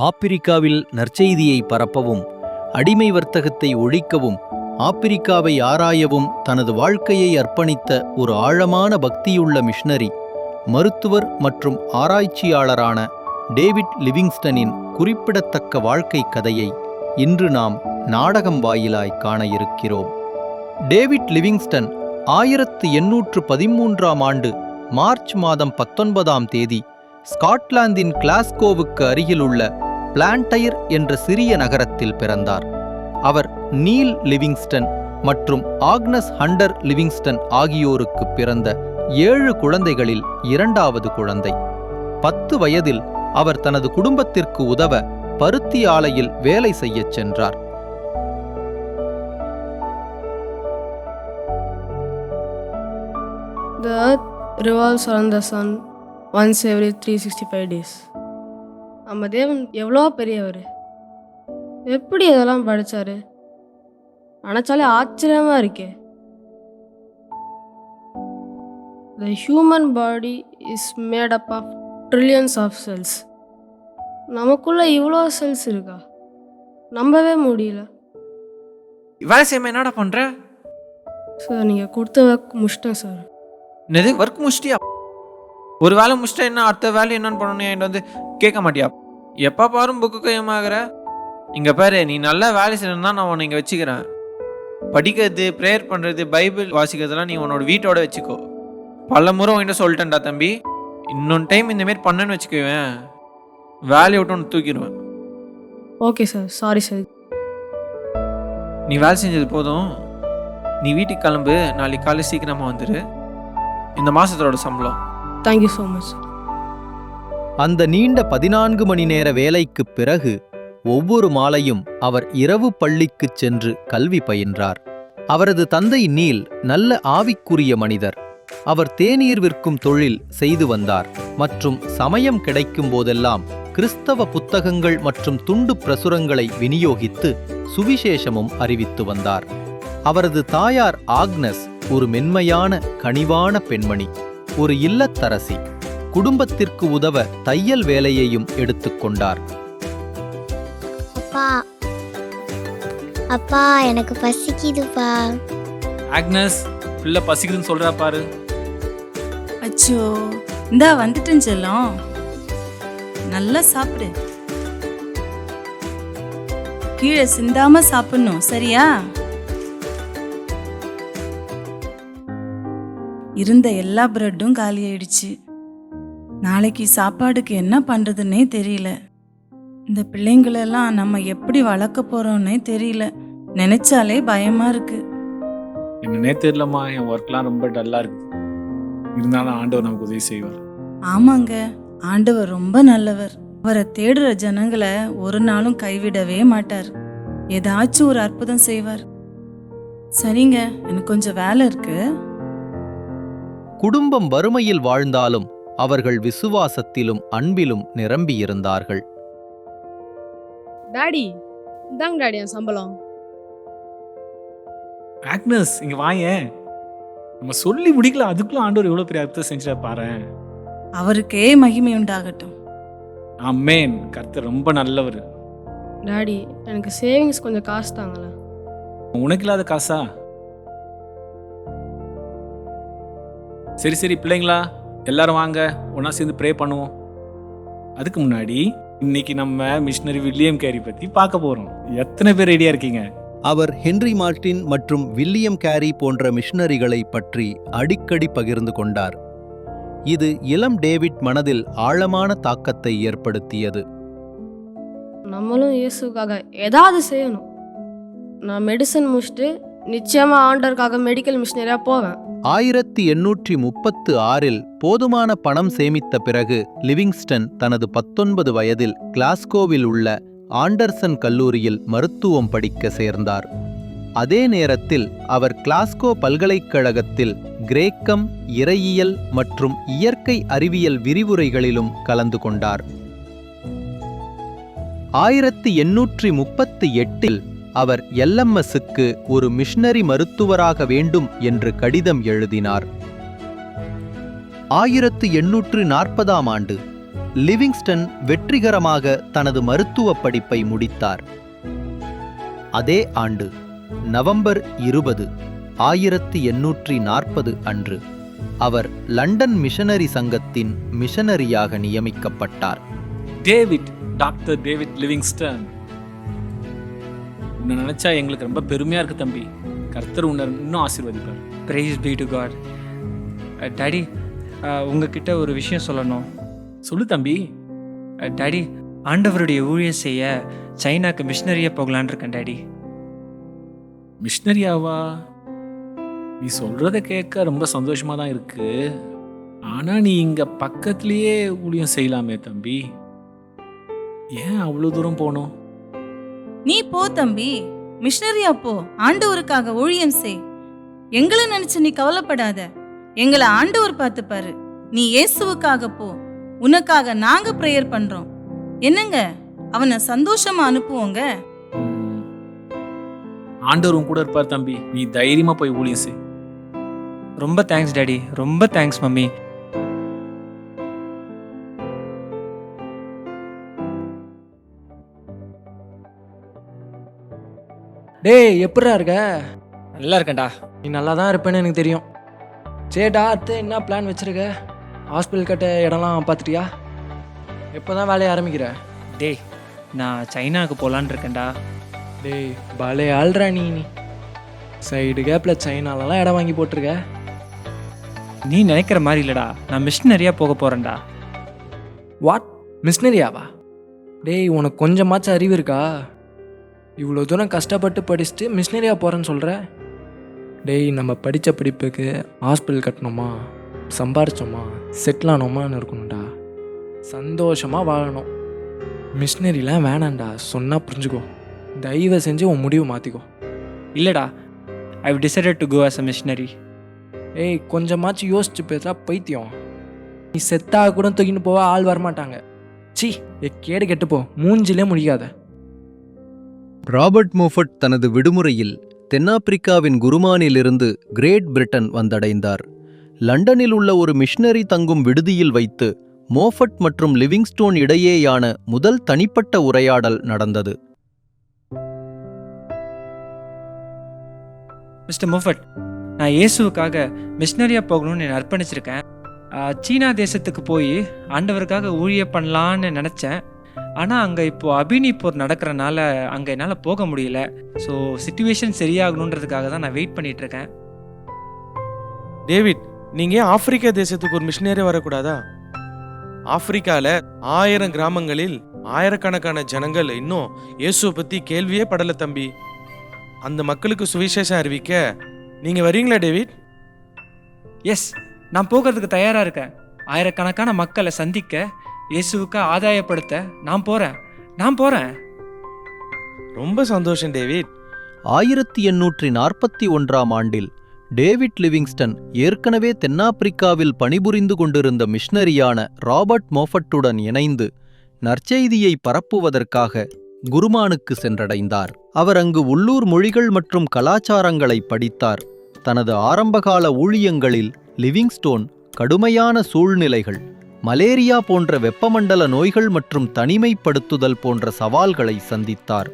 ஆப்பிரிக்காவில் நற்செய்தியை பரப்பவும் அடிமை வர்த்தகத்தை ஒழிக்கவும் ஆப்பிரிக்காவை ஆராயவும் தனது வாழ்க்கையை அர்ப்பணித்த ஒரு ஆழமான பக்தியுள்ள மிஷனரி மருத்துவர் மற்றும் ஆராய்ச்சியாளரான டேவிட் லிவிங்ஸ்டனின் குறிப்பிடத்தக்க வாழ்க்கை கதையை இன்று நாம் நாடகம் வாயிலாய் காண இருக்கிறோம். டேவிட் லிவிங்ஸ்டன் ஆயிரத்து எண்ணூற்று பதிமூன்றாம் ஆண்டு மார்ச் மாதம் பத்தொன்பதாம் தேதி ஸ்காட்லாந்தின் கிளாஸ்கோவுக்கு அருகிலுள்ள பிளான்டைர் என்ற சிறிய நகரத்தில் பிறந்தார். அவர் நீல் லிவிங்ஸ்டன் மற்றும் ஆக்னஸ் ஹண்டர் லிவிங்ஸ்டன் ஆகியோருக்கு பிறந்த ஏழு குழந்தைகளில் இரண்டாவது குழந்தை. பத்து வயதில் அவர் தனது குடும்பத்திற்கு உதவ பருத்தி ஆலையில் வேலை செய்யச் சென்றார். The earth revolves around the sun once every 365 days. நம்ம தேவன் எவ்வளோ பெரியவர்? எப்படி இதெல்லாம் படிச்சாரு? நினச்சாலே ஆச்சரியமா இருக்கே. The human body is made up of trillions of cells நமக்குள்ள இவ்வளோ செல்ஸ் இருக்கா? நம்பவே முடியல. வேலை செய்யாம என்னடா பண்ற? சார் நீங்கள் கொடுத்த ஒர்க் முடிச்சிட்டேன் சார் என்னது? ஒர்க் முடிச்சிட்டியா? ஒரு வேலை முடிச்சிட்டா என்ன அடுத்த வேலை என்னன்னு பண்ணணும் என்கிட்ட வந்து கேட்க மாட்டியா? எப்போ பாரும் புக்கு கையமாகற. இங்கே பாரு நீ நல்லா வேலை செய்யணும்னா நான் உன்னை இங்கே வச்சுக்கிறேன். படிக்கிறது ப்ரேயர் பண்ணுறது பைபிள் வாசிக்கிறதுலாம் நீ உன்னோட வீட்டோட வச்சுக்கோ. பல முறை உன்கிட்ட சொல்லிட்டேன்டா தம்பி. இன்னொன்று டைம் இந்த மாதிரி பண்ணேன்னு வச்சுக்குவேன். வேலையை விட்டு ஒன்று தூக்கிடுவேன். ஓகே சார் சாரி சார் நீ வேலை செஞ்சது போதும். நீ வீட்டுக்கு கிளம்பு. நாளைக்கு காலை சீக்கிரமாக வந்துடு இந்த மாதத்தோட சம்பளம். தேங்க்யூ ஸோ மச் அந்த நீண்ட பதினான்கு மணி நேர வேலைக்குப் பிறகு ஒவ்வொரு மாலையும் அவர் இரவு பள்ளிக்குச் சென்று கல்வி பயின்றார். அவரது தந்தை நீல் நல்ல ஆவிக்குரிய மனிதர். அவர் தேநீர் விற்கும் தொழில் செய்து வந்தார். மற்றும் சமயம் கிடைக்கும் போதெல்லாம் கிறிஸ்தவ புத்தகங்கள் மற்றும் துண்டு பிரசுரங்களை விநியோகித்து சுவிசேஷமும் அறிவித்து வந்தார். அவரது தாயார் ஆக்னஸ் ஒரு மென்மையான கனிவான பெண்மணி. ஒரு இல்லத்தரசி குடும்பத்திற்கு உதவ தையல் வேலையையும் எடுத்துக்கொண்டார் அப்பா அப்பா எனக்கு பசிக்குதுப்பா. ஆக்னஸ் பிள்ளை பசிக்குதுன்னு சொல்றா பாரு. அச்சோ இந்தா வந்துட்டேன் செல்லம். நல்லா சாப்பிடு. கீழே சிந்தாம சாப்பிடணும் சரியா? இருந்த எல்லா பிரெட்டும் காலி ஆயிடுச்சு நாளைக்கு சாப்பாடுக்கு என்ன பண்றதுன்னே தெரியல. இந்த பிள்ளைங்களெல்லாம் நம்ம எப்படி வளர்க்க போறோம்னே தெரியல. நினைச்சாலே பயமா இருக்கு. என்னன்னே தெரியலம்மா என் ஒர்க்லாம் ரொம்ப டல்லா இருக்கு. இருந்தாலும் ஆண்டவர் நமக்கு உதவி செய்வார். ஆமாங்க. ஆண்டவர் ரொம்ப நல்லவர். அவரை தேடுற ஜனங்களை ஒரு நாளும் கைவிடவே மாட்டார். ஏதாச்சும் ஒரு அற்புதம் செய்வார். சரிங்க எனக்கு கொஞ்சம் வேலை இருக்கு. குடும்பம் வறுமையில் வாழ்ந்தாலும் அவர்கள் விசுவாசத்திலும் அன்பிலும் நிரம்பியிருந்தார்கள். டாடி இந்தாங்க டாடி என் சம்பளம். ஆக்னஸ் இங்க வாயேன் நம்ம சொல்லி முடிக்கல அதுக்குள்ள ஆண்டவர் எவ்வளவு பெரிய அர்த்தம் செஞ்சுட்டா பாரேன் அவருக்கே மகிமை உண்டாகட்டும். அம்மேன் கர்த்தர் ரொம்ப நல்லவர். டாடி எனக்கு சேவிங்ஸ் கொஞ்சம் காசு தாங்களேன் உனக்கு இல்லாத காசா? சரி சரி பிள்ளைங்களா எல்லாரும் வாங்க. ஒண்ணா சேர்ந்து ப்ரே பண்ணுவோம். அதுக்கு முன்னாடி இன்னைக்கு நம்ம மிஷினரி வில்லியம் கேரி பத்தி பார்க்க போறோம். எத்தனை பேர் ரெடியா இருக்கீங்க? அவர் ஹென்றி மார்ட்டின் மற்றும் வில்லியம் கேரி போன்ற மிஷனரிகளை பற்றி அடிக்கடி பகிர்ந்து கொண்டார். இது இளம் டேவிட் மனதில் ஆழமான தாக்கத்தை ஏற்படுத்தியது. நம்மளும் இயேசுக்காக ஏதாவது செய்யணும். நான் மெடிசன் முடிச்சுட்டு நிச்சயமா ஆண்டருக்காக மெடிக்கல் மிஷினரியாக போவேன். ஆயிரத்தி எண்ணூற்றி முப்பத்து ஆறில் போதுமான பணம் சேமித்த பிறகு லிவிங்ஸ்டன் தனது பத்தொன்பது வயதில் கிளாஸ்கோவில் உள்ள ஆண்டர்சன் கல்லூரியில் மருத்துவம் படிக்க சேர்ந்தார். அதே நேரத்தில் அவர் கிளாஸ்கோ பல்கலைக்கழகத்தில் கிரேக்கம் இறையியல் மற்றும் இயற்கை அறிவியல் விரிவுரைகளிலும் கலந்து கொண்டார். ஆயிரத்தி எண்ணூற்றி முப்பத்தி எட்டில் அவர் எல்எம்எஸ்க்கு ஒரு மிஷனரி மருத்துவராக வேண்டும் என்று கடிதம் எழுதினார். ஆயிரத்து எண்ணூற்று நாற்பதாம் ஆண்டு லிவிங்ஸ்டன் வெற்றிகரமாக தனது மருத்துவப் படிப்பை முடித்தார். அதே ஆண்டு நவம்பர் இருபது ஆயிரத்து எண்ணூற்றி நாற்பது அன்று அவர் லண்டன் மிஷனரி சங்கத்தின் மிஷனரியாக நியமிக்கப்பட்டார். David doctor David Livingstone. உன்னை நினைச்சா எங்களுக்கு ரொம்ப பெருமையா இருக்கு தம்பி. கர்த்தர் உன்னை இன்னும் ஆசீர்வதிப்பார். Praise be to God daddy உங்ககிட்ட ஒரு விஷயம் சொல்லணும். சொல்லு தம்பி. டாடி ஆண்டவருடைய ஊழியம் செய்ய சைனாக்கு மிஷினரியாக போகலான்னு இருக்கேன் டாடி மிஷினரியாவா நீ சொல்றத கேட்க ரொம்ப சந்தோஷமா தான் இருக்கு. ஆனா நீ இங்க பக்கத்துலயே ஊழியம் செய்யலாமே தம்பி. ஏன் அவ்வளோ தூரம் போகணும்? நீ போ தம்பி. மிஷினரியா போ. ஆண்டவருக்காக ஊழியம் செய். எங்களை நினைச்சு நீ கவலைப்படாத. எங்களை ஆண்டவர் பார்த்துப்பாரு. நீ இயேசுவுக்காக போ. உனக்காக நாங்க ப்ரேயர் பண்றோம். என்னங்க? அவனை சந்தோஷமா அனுப்புவோங்க? ஆண்டவரும் கூட இருப்பார் தம்பி. நீ தைரியமா போய் ஊழியம் செய். ரொம்ப தேங்க்ஸ் டாடி ரொம்ப தேங்க்ஸ் மம்மி. டேய் எப்படிடா இருக்க? நல்லா இருக்கேன்டா. நீ நல்லா தான் இருப்பேன்னு எனக்கு தெரியும். சரிடா அடுத்து என்ன பிளான் வச்சிருக்க? ஹாஸ்பிட்டல் கட்ட இடம்லாம் பார்த்துட்டியா? எப்போ தான் வேலையை ஆரம்பிக்கிற? டேய் நான் சைனாக்கு போகலான்னு இருக்கேன்டா. டேய் பலே ஆள்றா நீ நீ. சைடு கேப்பில் சைனாலலாம் இடம் வாங்கி போட்டிருக்க. நீ நினைக்கிற மாதிரி இல்லைடா. நான் மிஷினரியாக போக போகிறேன்டா வாட் மிஷினரியாவா டேய் உனக்கு கொஞ்சமாச்சும் அறிவு இருக்கா? இவ்வளோ தூரம் கஷ்டப்பட்டு படிச்சுட்டு மிஷினரியா போகிறேன்னு சொல்கிற டேய் நம்ம படித்த படிப்புக்கு ஹாஸ்பிட்டல் கட்டணுமா? சம்பாரிச்சோமா? செட்டில் ஆனோமான்னு இருக்கணும்டா. சந்தோஷமாக வாழணும். மிஷினரிலாம் வேணாம்டா. சொன்னால் புரிஞ்சுக்கோ. தயவு செஞ்சு உன் முடிவு மாற்றிக்கோ இல்லைடா. I decided to go as a missionary ஏய் கொஞ்சமாச்சும் யோசிச்சு பேசுறா பைத்தியம். நீ செத்தா கூட தூக்கின்னு போவ ஆள் வரமாட்டாங்க. சி ஏ கேடு கெட்டுப்போ. மூஞ்சிலே முடிக்காத. ராபர்ட் மோஃபட் தனது விடுமுறையில் தென்னாப்பிரிக்காவின் குருமானிலிருந்து கிரேட் பிரிட்டன் வந்தடைந்தார். லண்டனில் உள்ள ஒரு மிஷனரி தங்கும் விடுதியில் வைத்து மோஃபட் மற்றும் லிவிங்ஸ்டோன் இடையேயான முதல் தனிப்பட்ட உரையாடல் நடந்தது. மிஸ்டர் மோஃபட் நான் இயேசுவுக்காக மிஷினரியாக போகணும்னு நான் அர்ப்பணிச்சிருக்கேன். சீனா தேசத்துக்கு போய் ஆண்டவருக்காக ஊழிய பண்ணலான்னு நினச்சேன். ஆனால் அங்கே இப்போது அபினி போர் நடக்கிறனால அங்கே என்னால் போக முடியல. ஸோ சுச்சுவேஷன் சரியாகணுன்றதுக்காக தான் நான் வெயிட் பண்ணிட்டு இருக்கேன். டேவிட் நீங்க ஏன் ஆப்பிரிக்கா தேசத்துக்கு ஒரு மிஷினரி வரக்கூடாதா? ஆப்பிரிக்கால ஆயிரம் கிராமங்களில் ஆயிரக்கணக்கான ஜனங்கள் இன்னும் இயேசுவை பத்தி கேள்வியே படல தம்பி. அந்த மக்களுக்கு சுவிசேஷம் அறிவிக்க நீங்க வரீங்களா டேவிட்? எஸ் நான் போகிறதுக்கு தயாராக இருக்கேன். ஆயிரக்கணக்கான மக்களை சந்திக்க இயேசுவுக்கு ஆதாயப்படுத்த நான் போகிறேன் நான் போகிறேன் ரொம்ப சந்தோஷம் டேவிட். ஆயிரத்தி எண்ணூற்றி நாற்பத்தி ஒன்றாம் ஆண்டில் டேவிட் லிவிங்ஸ்டன் ஏற்கனவே தென்னாப்பிரிக்காவில் பணிபுரிந்து கொண்டிருந்த மிஷனரியான ராபர்ட் மோஃபட்டுடன் இணைந்து நற்செய்தியை பரப்புவதற்காக குருமானுக்கு சென்றடைந்தார். அவர் அங்கு உள்ளூர் மொழிகள் மற்றும் கலாச்சாரங்களை படித்தார். தனது ஆரம்பகால ஊழியங்களில் லிவிங்ஸ்டோன் கடுமையான சூழ்நிலைகள் மலேரியா போன்ற வெப்பமண்டல நோய்கள் மற்றும் தனிமைப்படுத்துதல் போன்ற சவால்களை சந்தித்தார்.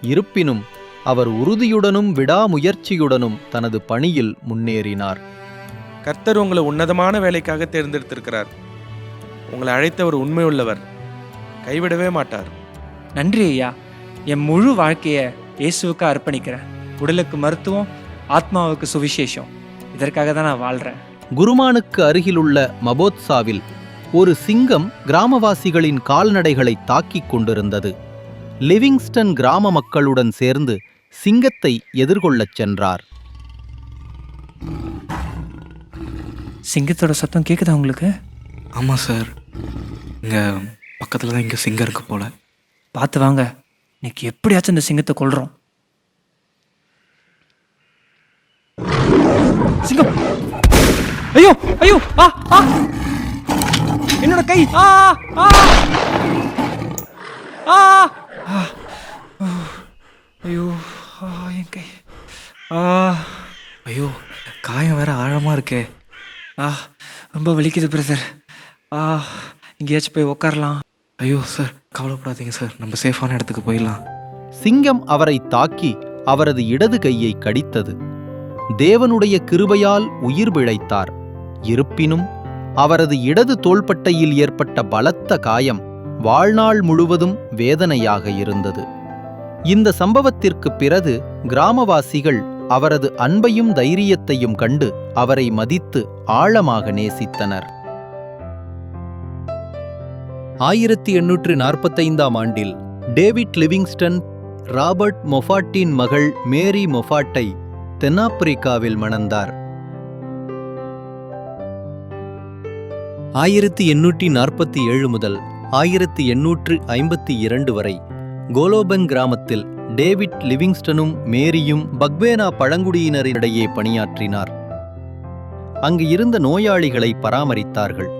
இருப்பினும் அவர் உறுதியுடனும் விடாமுயற்சியுடனும் தனது பணியில் முன்னேறினார். கர்த்தர் உங்களை உன்னதமான வேலைக்காக தேர்ந்தெடுத்திருக்கிறார். உங்களை அழைத்தவர் உண்மை உள்ளவர் கைவிடவே மாட்டார். நன்றி ஐயா. என் முழு வாழ்க்கையை இயேசுவுக்கு அர்ப்பணிக்கிறேன். உடலுக்கு மருத்துவம் ஆத்மாவுக்கு சுவிசேஷம். இதற்காக தான் நான் வாழ்கிறேன் குருமானுக்கு அருகிலுள்ள மபோத்சாவில் ஒரு சிங்கம் கிராமவாசிகளின் கால்நடைகளை தாக்கிக் கொண்டிருந்தது. லிவிங்ஸ்டன் கிராம மக்களுடன் சேர்ந்து சிங்கத்தை எதிர்கொள்ளச் சென்றார். சிங்கத்தோட சத்தம் கேட்குதா உங்களுக்கு? ஆமாம் சார். இங்கே பக்கத்தில் தான் இங்கே சிங்கம் இருக்கு போல. பார்த்து வாங்க. இன்னைக்கு எப்படியாச்சும் இந்த சிங்கத்தை கொல்றோம். சிங்கம்! ஐயோ! ஐயோ! ஆ ஆ! என்னோட கை. ஆ ஆ. ஆ. ஐயோ என் கை. ஆ. ஐயோ காயம் வேற ஆழமாக இருக்கே. ஆ ரொம்ப வலிக்குது பிரதர். ஆ எங்கேயாச்சும் போய் உட்காரலாம் ஐயோ சார் கவலைப்படாதீங்க சார். நம்ம சேஃபான இடத்துக்கு போயிடலாம். சிங்கம் அவரை தாக்கி அவரது இடது கையை கடித்தது. தேவனுடைய கிருபையால் உயிர் பிழைத்தார். இருப்பினும் அவரது இடது தோள்பட்டையில் ஏற்பட்ட பலத்த காயம் வாழ்நாள் முழுவதும் வேதனையாக இருந்தது. இந்த சம்பவத்திற்குப் பிறகு கிராமவாசிகள் அவரது அன்பையும் தைரியத்தையும் கண்டு அவரை மதித்து ஆழமாக நேசித்தனர். ஆயிரத்தி எண்ணூற்று நாற்பத்தைந்தாம் ஆண்டில் டேவிட் லிவிங்ஸ்டன் ராபர்ட் மொஃபாட்டின் மகள் மேரி மொஃபாட்டை தென்னாப்பிரிக்காவில் மணந்தார். ஆயிரத்தி எண்ணூற்றி நாற்பத்தி ஏழு முதல் ஆயிரத்தி எண்ணூற்று ஐம்பத்தி இரண்டு வரை கோலோபன் கிராமத்தில் டேவிட் லிவிங்ஸ்டனும் மேரியும் பக்வேனா பழங்குடியினரிடையே பணியாற்றினார். அங்கு இருந்த நோயாளிகளை பராமரித்தார்கள்.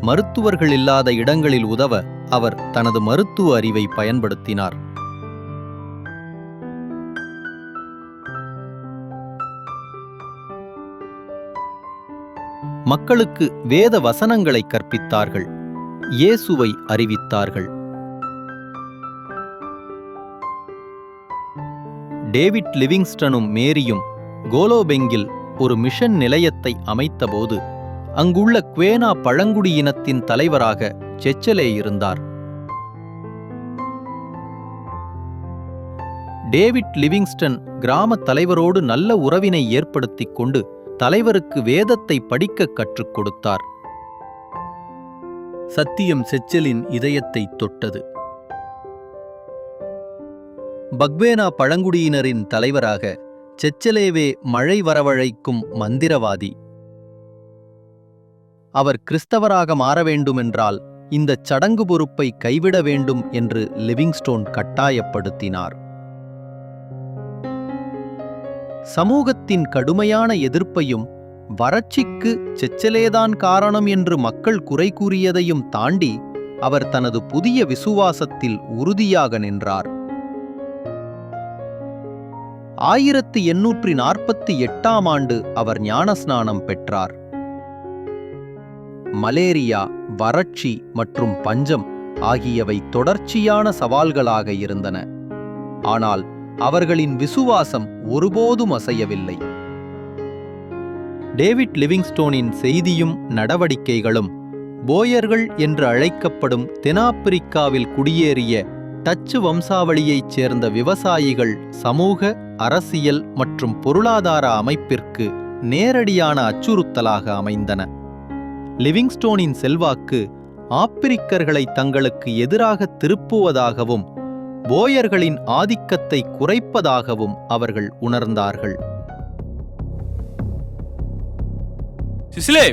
மருத்துவர்கள் இல்லாத இடங்களில் உதவ அவர் தனது மருத்துவ அறிவை பயன்படுத்தினார். மக்களுக்கு வேத வசனங்களை கற்பித்தார்கள். இயேசுவை அறிவித்தார்கள். டேவிட் லிவிங்ஸ்டனும் மேரியும் கோலோபெங்கில் ஒரு மிஷன் நிலையத்தை அமைத்தபோது அங்குள்ள குவேனா பழங்குடியினத்தின் தலைவராக செச்சலே இருந்தார். டேவிட் லிவிங்ஸ்டன் கிராம தலைவரோடு நல்ல உறவினை ஏற்படுத்திக் கொண்டு தலைவருக்கு வேதத்தை படிக்க கற்றுக் கொடுத்தார். சத்தியம் செச்சலின் இதயத்தை தொட்டது. பக்வேனா பழங்குடியினரின் தலைவராக செச்சலேவே மழை வரவழைக்கும் மந்திரவாதி. அவர் கிறிஸ்தவராக மாற வேண்டுமென்றால் இந்தச் சடங்கு பொறுப்பை கைவிட வேண்டும் என்று லிவிங்ஸ்டோன் கட்டாயப்படுத்தினார். சமூகத்தின் கடுமையான எதிர்ப்பையும் வறட்சிக்கு செச்சலேதான் காரணம் என்று மக்கள் குறை கூறியதையும் தாண்டி அவர் தனது புதிய விசுவாசத்தில் உறுதியாக நின்றார். ஆயிரத்தி எண்ணூற்றி நாற்பத்தி எட்டாம் ஆண்டு அவர் ஞானஸ்நானம் பெற்றார். மலேரியா வறட்சி மற்றும் பஞ்சம் ஆகியவை தொடர்ச்சியான சவால்களாக இருந்தன. ஆனால் அவர்களின் விசுவாசம் ஒருபோதும் அசையவில்லை. டேவிட் லிவிங்ஸ்டோனின் செய்தியும் நடவடிக்கைகளும் போயர்கள் என்று அழைக்கப்படும் தென்னாப்பிரிக்காவில் குடியேறிய டச்சு வம்சாவளியைச் சேர்ந்த விவசாயிகள் சமூக அரசியல் மற்றும் பொருளாதார அமைப்பிற்கு நேரடியான அச்சுறுத்தலாக அமைந்தன. லிவிங்ஸ்டோனின் செல்வாக்கு ஆப்பிரிக்கர்களை தங்களுக்கு எதிராக திருப்புவதாகவும் போயர்களின் ஆதிக்கத்தை குறைப்பதாகவும் அவர்கள் உணர்ந்தார்கள். சிசிலே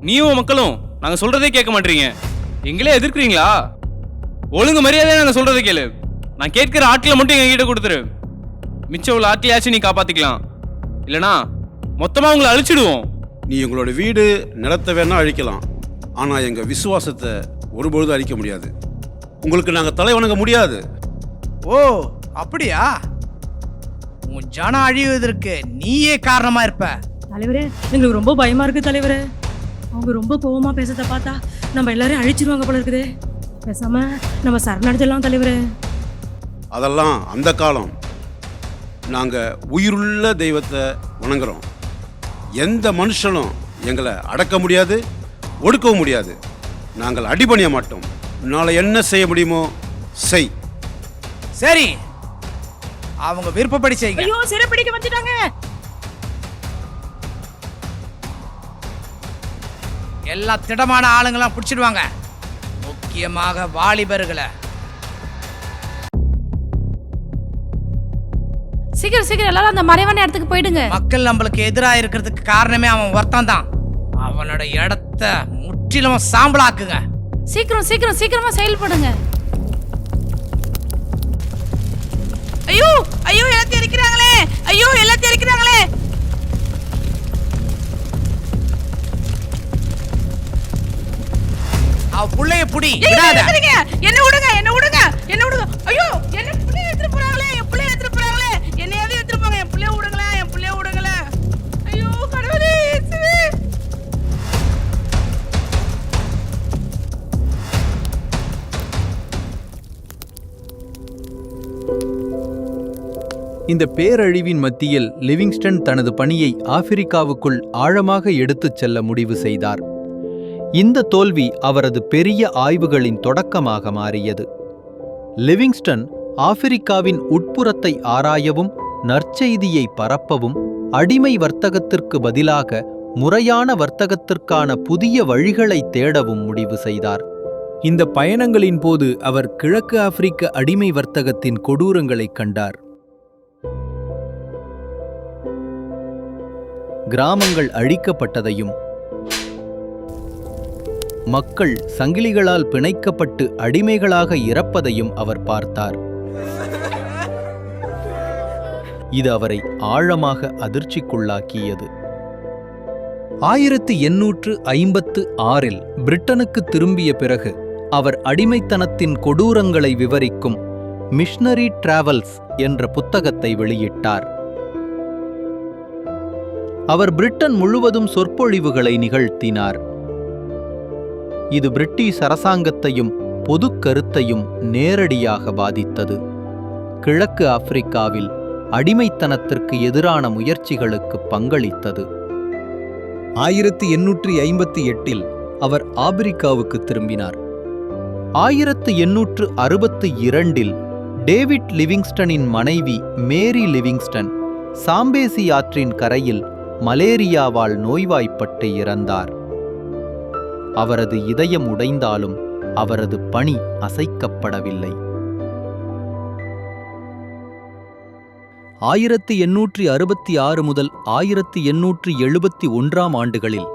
நீயும் மக்களும் நாங்க சொல்றதே கேட்க மாட்டீங்க. எங்களே எதிர்க்கிறீங்களா? ஒழுங்கு மரியாதையா நாங்க சொல்றதை கேளு. நான் கேட்கிற ஆட்களை மட்டும் எங்ககிட்ட கொடுத்துரு. மிச்சம் உள்ள ஆட்களையாச்சும் நீ காப்பாத்திக்கலாம். இல்லனா மொத்தமா உங்களை அழிச்சிடுவோம். நீ எங்களோட வீடு நிலத்தை வேணா அழிக்கலாம். ஆனால் எங்கள் விசுவாசத்தை ஒருபொழுதும் அழிக்க முடியாது. உங்களுக்கு நாங்கள் தலை வணங்க முடியாது. ஓ அப்படியா? உன் ஜனம் அழிவதற்கு நீயே காரணமா இருப்ப. தலைவரே எங்களுக்கு ரொம்ப பயமா இருக்கு தலைவரே. அவங்க ரொம்ப கோவமா பேசுறத பார்த்தா நம்ம எல்லாரையும் அழிச்சிருவாங்க போல இருக்குதே. பேசாம நம்ம சரணடைஞ்சிடலாம் தலைவரே. அதெல்லாம் அந்த காலம். நாங்கள் உயிருள்ள தெய்வத்தை வணங்குறோம். எந்த மனுஷனும் எங்களை அடக்க முடியாது ஒடுக்கவும் முடியாது. நாங்கள் அடிபணிய மாட்டோம். நாளை என்ன செய்ய முடியுமோ செய். சரி. அவங்க விருப்பப்படி செய்யுங்க. ஐயோ சிறை பிடிக்க வந்துட்டாங்க. எல்லா திடமான ஆளுங்களாம் பிடிச்சிடுவாங்க. முக்கியமாக வாலிபர்களை. சீக்கிரம் சீக்கிரம் எல்லாரும் அந்த மறைவான இடத்துக்கு போயிடுங்க. மக்கள் நம்மளுக்கு எதிராக இருக்கிறதுக்கு காரணமே அவன் ஒருத்தன் தான். அவனோட இடத்த முற்றிலும் சாம்பலாக்குங்க. சீக்கிரம் சீக்கிரம் சீக்கிரமா செயல்படுங்க. ஐயோ ஐயோ எல்லாத்தையும் இருக்கிறாங்களே ஐயோ எல்லாத்தையும் இருக்கிறாங்களே அவ புள்ளைய புடி என்ன விடுங்க என்ன விடுங்க என்ன விடுங்க. ஐயோ என்ன பிள்ளைய எடுத்துட்டு போறாங்களே இந்த பேரழிவின் மத்தியில் லிவிங்ஸ்டன் தனது பணியை ஆப்பிரிக்காவுக்குள் ஆழமாக எடுத்துச் செல்ல முடிவு செய்தார். இந்த தோல்வி அவரது பெரிய ஆய்வுகளின் தொடக்கமாக மாறியது. லிவிங்ஸ்டன் ஆப்பிரிக்காவின் உட்புறத்தை ஆராயவும் நற்செய்தியை பரப்பவும் அடிமை வர்த்தகத்திற்கு பதிலாக முறையான வர்த்தகத்திற்கான புதிய வழிகளை தேடவும் முடிவு செய்தார். இந்த பயணங்களின் போது அவர் கிழக்கு ஆப்பிரிக்க அடிமை வர்த்தகத்தின் கொடூரங்களைக் கண்டார். கிராமங்கள் அழிக்கப்பட்டதையும் மக்கள் சங்கிலிகளால் பிணைக்கப்பட்டு அடிமைகளாக இறப்பதையும் அவர் பார்த்தார். இது அவரை ஆழமாக அதிர்ச்சிக்குள்ளாக்கியது. ஆயிரத்து எண்ணூற்று ஐம்பத்து ஆறில் பிரிட்டனுக்கு திரும்பிய பிறகு அவர் அடிமைத்தனத்தின் கொடூரங்களை விவரிக்கும் மிஷனரி டிராவல்ஸ் என்ற புத்தகத்தை வெளியிட்டார். அவர் பிரிட்டன் முழுவதும் சொற்பொழிவுகளை நிகழ்த்தினார். இது பிரிட்டிஷ் அரசாங்கத்தையும் பொதுக் கருத்தையும் நேரடியாக பாதித்தது. கிழக்கு ஆப்பிரிக்காவில் அடிமைத்தனத்திற்கு எதிரான முயற்சிகளுக்கு பங்களித்தது. ஆயிரத்து எண்ணூற்றி ஐம்பத்தி எட்டில் அவர் ஆப்பிரிக்காவுக்கு திரும்பினார். ஆயிரத்து எண்ணூற்று அறுபத்து இரண்டில் டேவிட் லிவிங்ஸ்டனின் மனைவி மேரி லிவிங்ஸ்டன் சாம்பேசி ஆற்றின் கரையில் மலேரியாவால் நோய்வாய்ப்பட்டு இறந்தார். அவரது இதயம் உடைந்தாலும் அவரது பணி அசைக்கப்படவில்லை. ஆயிரத்தி எண்ணூற்றி அறுபத்தி ஆறு முதல் ஆயிரத்தி எண்ணூற்றி எழுபத்தி ஒன்றாம் ஆண்டுகளில்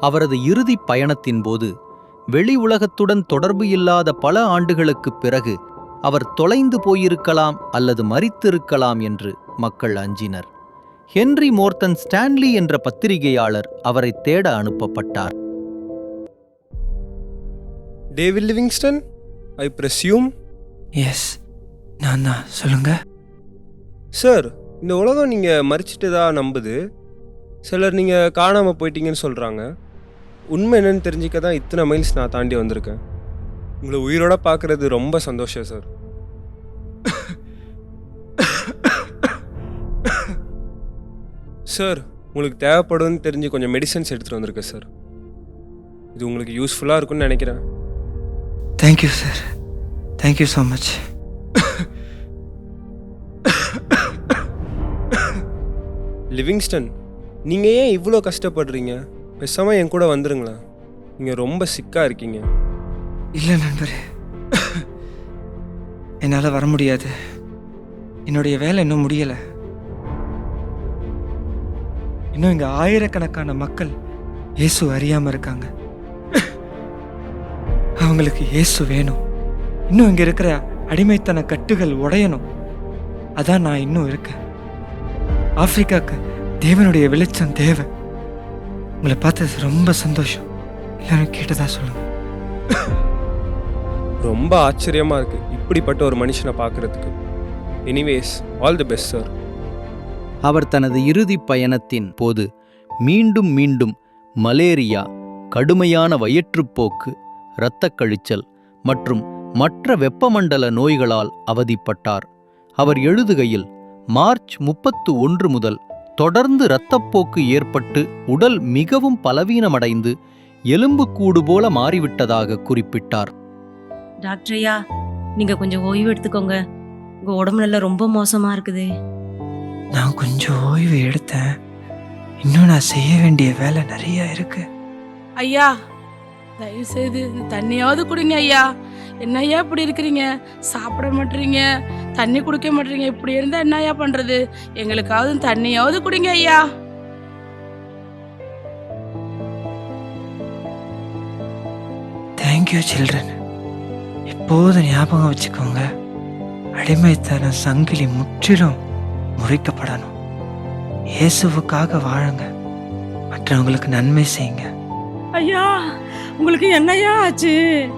அவரது இறுதிப் பயணத்தின் போது வெளி உலகத்துடன் தொடர்பு இல்லாத பல ஆண்டுகளுக்குப் பிறகு அவர் தொலைந்து போயிருக்கலாம் அல்லது மறித்திருக்கலாம் என்று மக்கள் அஞ்சினர். ஹென்றி மோர்த்தன் ஸ்டான்லி என்ற பத்திரிகையாளர் அவரை தேட அனுப்பப்பட்டார். David Livingstone I presume yes நான் தான் சொல்லுங்க. சார் இந்த உலகம் நீங்கள் மறிச்சிட்டதா நம்புது. சிலர் நீங்கள் காணாமல் போயிட்டீங்கன்னு சொல்கிறாங்க உண்மை என்னன்னு தெரிஞ்சிக்க தான் இத்தனை மைல்ஸ் நான் தாண்டி வந்திருக்கேன். உங்களை உயிரோட பார்க்குறது ரொம்ப சந்தோஷம் சார். சார் உங்களுக்கு தேவைப்படும்னு தெரிஞ்சு கொஞ்சம் மெடிசன்ஸ் எடுத்துகிட்டு வந்திருக்கேன் சார். இது உங்களுக்கு யூஸ்ஃபுல்லாக இருக்கும்னு நினைக்கிறேன். Thank you sir thank you so much Livingstone நீங்கள் ஏன் இவ்வளோ கஷ்டப்படுறீங்க? பேசாமல் என் கூட வந்துருங்களேன். நீங்கள் ரொம்ப சிக்காக இருக்கீங்க. இல்லை நண்பரே. என்னால் வர முடியாது. என்னுடைய வேலை இன்னும் முடியலை. இன்னும் இங்கே ஆயிரக்கணக்கான மக்கள் இயேசு அறியாமல் இருக்காங்க. அவங்களுக்கு இயேசு வேணும். இன்னும் இங்கே இருக்கிற அடிமைத்தன கட்டுகள் உடையணும். அதான் நான் இன்னும் இருக்கேன். ஆப்பிரிக்காவுக்கு தேவனுடைய வெளிச்சம் தேவை. உங்களை பார்த்தது ரொம்ப சந்தோஷம். எல்லாரும் கேட்டதா சொல்லுங்க. ரொம்ப ஆச்சரியமாக இருக்குது இப்படிப்பட்ட ஒரு மனுஷனை பார்க்குறதுக்கு. Anyways all the best sir அவர் தனது இறுதிப் பயணத்தின் போது மீண்டும் மீண்டும் மலேரியா கடுமையான வயிற்றுப்போக்கு இரத்தக் கழிச்சல் மற்றும் மற்ற வெப்பமண்டல நோய்களால் அவதிப்பட்டார். அவர் எழுதுகையில் மார்ச் முப்பத்து ஒன்று முதல் தொடர்ந்து இரத்தப்போக்கு ஏற்பட்டு உடல் மிகவும் பலவீனமடைந்து எலும்புக்கூடு போல மாறிவிட்டதாக குறிப்பிட்டார். டாக்டரையா நீங்க கொஞ்சம் ஓய்வு எடுத்துக்கோங்க. உங்க உடம்பு நல்லா ரொம்ப மோசமா இருக்குது. நான் கொஞ்சம் ஓய்வு எடுத்தேன். இன்னும் நான் செய்ய வேண்டிய வேலை நிறைய இருக்கு. ஐயா தயவு செய்து இந்த தண்ணியாவது குடிங்க ஐயா. என்ன ஐயா இப்படி இருக்கிறீங்க? சாப்பிட மாட்டீங்க தண்ணி குடிக்க மாட்டீங்க இப்படி இருந்தா என்ன ஐயா பண்றது? எங்களுக்காவது தண்ணியாவது குடிங்க ஐயா. தேங்க்யூ சில்ட்ரன் எப்போது ஞாபகம் வச்சுக்கோங்க. அடிமைத்தன சங்கிலி முற்றிலும் முறிக்கப்படணும். இயேசுவுக்காக வாழுங்க. மற்றவங்களுக்கு நன்மை செய்யுங்க. ஐயா உங்களுக்கு என்னையா ஆச்சு?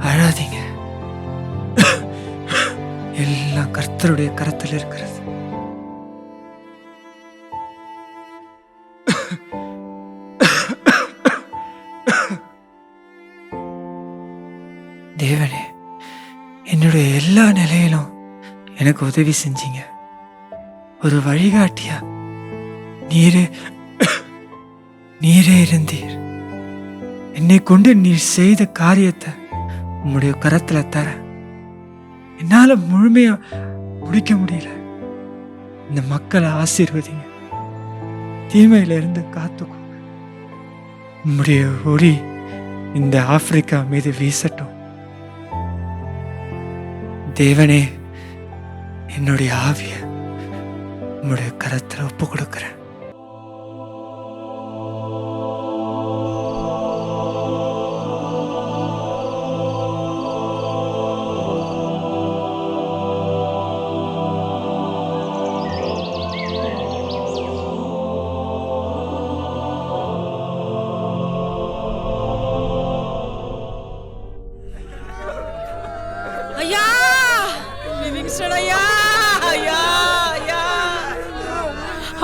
அழாதீங்க. எல்லாம் கர்த்தருடைய கரத்தில் இருக்கிறது. எனக்கு உதவி செஞ்சீங்க. ஒரு வழிகாட்டியா? நீரே நீரே இருந்தீர். என்னை கொண்டு நீர் செய்த காரியத்தை உம்முடைய கரத்துல தர. என்னால முழுமையா முடிக்க முடியல. இந்த மக்களை ஆசீர்வதிங்க. தீமையில இருந்து காத்துக்கும் உம்முடைய ஒளி இந்த ஆப்பிரிக்கா மீது வீசட்டும். தேவனே என்னுடைய ஆவிய உங்களுடைய கரத்தில் ஒப்பு கொடுக்குறேன்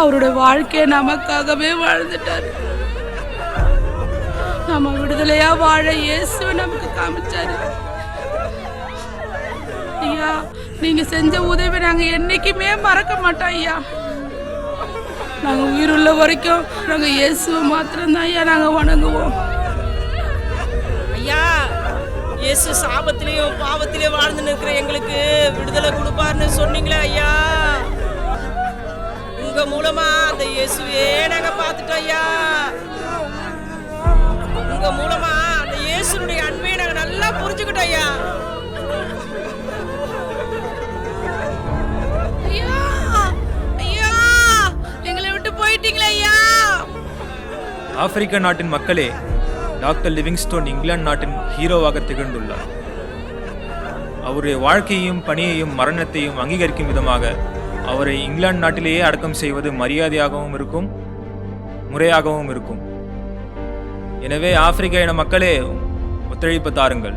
அவருடைய வாழ்க்கையை நமக்காகவே வாழ்ந்துட்டார். நம்ம விடுதலையா வாழ இயேசுவை நமக்கு காமிச்சாரு. ஐயா நீங்க செஞ்ச உதவி நாங்க என்னைக்குமே மறக்க மாட்டோம் ஐயா. நாங்க உயிருள்ள வரைக்கும் நாங்க இயேசுவை மாத்திரம்தான் ஐயா நாங்க வணங்குவோம். ஐயா இயேசு சாபத்திலையும் பாவத்திலையும் வாழ்ந்து நிற்கிற எங்களுக்கு விடுதலை கொடுப்பாருன்னு சொன்னீங்களே ஐயா. உங்க மூலமா அந்த இயேசுவே நாங்க பார்த்துட்டோம் ஐயா. உங்க மூலமா அந்த இயேசுனுடைய அன்பை நாங்க நல்லா புரிஞ்சுக்கிட்டோம் ஐயா. ஆப்பிரிக்க நாட்டின் மக்களே டாக்டர் லிவிங்ஸ்டோன் இங்கிலாந்து நாட்டின் ஹீரோவாக திகழ்ந்துள்ளார். அவருடைய வாழ்க்கையையும் பணியையும் மரணத்தையும் அங்கீகரிக்கும் விதமாக அவரை இங்கிலாந்து நாட்டிலேயே அடக்கம் செய்வது மரியாதையாகவும் இருக்கும் முறையாகவும் இருக்கும். எனவே ஆப்பிரிக்க இன மக்களே ஒத்துழைப்பு தாருங்கள்.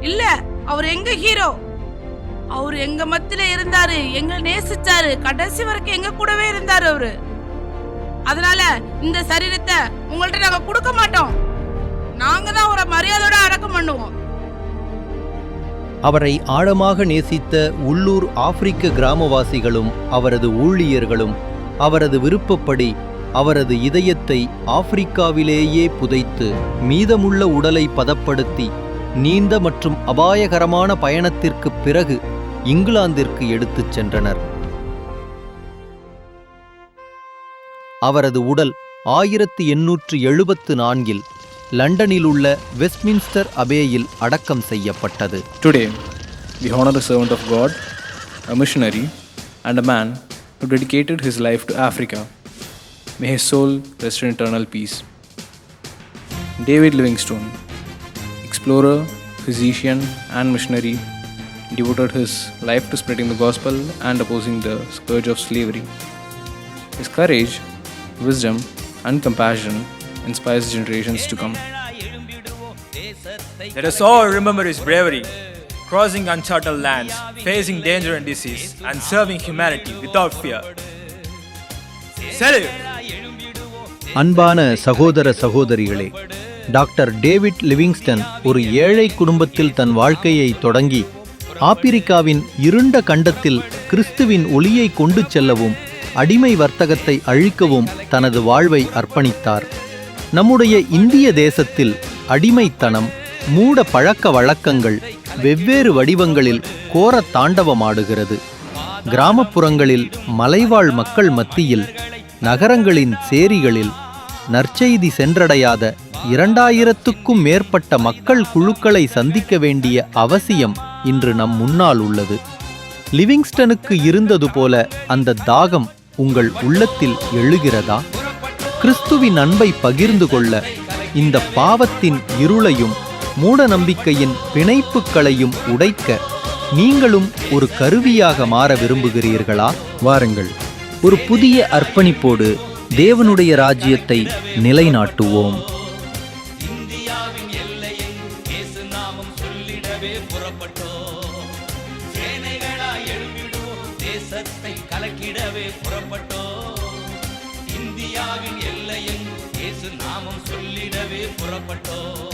இல்ல அவர் எங்க ஹீரோ? அவர் எங்க மத்தியில இருந்தாரு எங்க நேசிச்சாரு கடைசி வரைக்கும் எங்க கூடவே இருந்தாரு அவரு. அதனால இந்த சரீரத்தை உங்கள்ட்ட நாங்க கொடுக்க மாட்டோம். நாங்க தான் அவரை மரியாதையோட அடக்கம் பண்ணுவோம். அவரை ஆழமாக நேசித்த உள்ளூர் ஆப்பிரிக்க கிராமவாசிகளும் அவரது ஊழியர்களும் அவரது விருப்பப்படி அவரது இதயத்தை ஆப்பிரிக்காவிலேயே புதைத்து மீதமுள்ள உடலை பதப்படுத்தி நீண்ட மற்றும் அபாயகரமான பயணத்திற்குப் பிறகு இங்கிலாந்திற்கு எடுத்துச் சென்றனர். அவரது உடல் ஆயிரத்தி எண்ணூற்று எழுபத்து நான்கில் லண்டனில் உள்ள வெஸ்ட்மின்ஸ்டர் அபேயில் அடக்கம் செய்யப்பட்டது Today, we honor a servant of God, a missionary, and a man who dedicated his life to Africa. May his soul rest in eternal peace. David Livingstone, explorer, physician, and missionary, devoted his life to spreading the gospel and opposing the scourge of slavery. His courage, wisdom, and compassion inspires generations to come. Let us all remember his bravery, crossing uncharted lands, facing danger and disease, and serving humanity without fear. Salute! அன்பான சகோதர சகோதரிகளே doctor David Livingstone ஒரு ஏழை குடும்பத்தில் தன் வாழ்க்கையை தொடங்கி ஆப்பிரிக்காவின் இருண்ட கண்டத்தில் கிறிஸ்துவின் ஒளியை கொண்டு செல்லவும் அடிமை வர்த்தகத்தை அழிக்கவும் தனது வாழ்வை அர்ப்பணித்தார் நம்முடைய இந்திய தேசத்தில் அடிமைத்தனம் மூட பழக்க வழக்கங்கள் வெவ்வேறு வடிவங்களில் கோர தாண்டவமாடுகிறது. கிராமப்புறங்களில் மலைவாழ் மக்கள் மத்தியில் நகரங்களின் சேரிகளில் நற்செய்தி சென்றடையாத இரண்டாயிரத்துக்கும் மேற்பட்ட மக்கள் குழுக்களை சந்திக்க வேண்டிய அவசியம் இன்று நம் முன்னால் உள்ளது. லிவிங்ஸ்டனுக்கு இருந்தது போல அந்த தாகம் உங்கள் உள்ளத்தில் எழுகிறதா? கிறிஸ்துவின் அன்பை பகிர்ந்து கொள்ள இந்த பாவத்தின் இருளையும் மூட நம்பிக்கையின் பிணைப்புகளையும் உடைக்க நீங்களும் ஒரு கருவியாக மாற விரும்புகிறீர்களா? வாருங்கள் ஒரு புதிய அர்ப்பணிப்போடு தேவனுடைய ராஜ்யத்தை நிலைநாட்டுவோம். இந்தியாவின்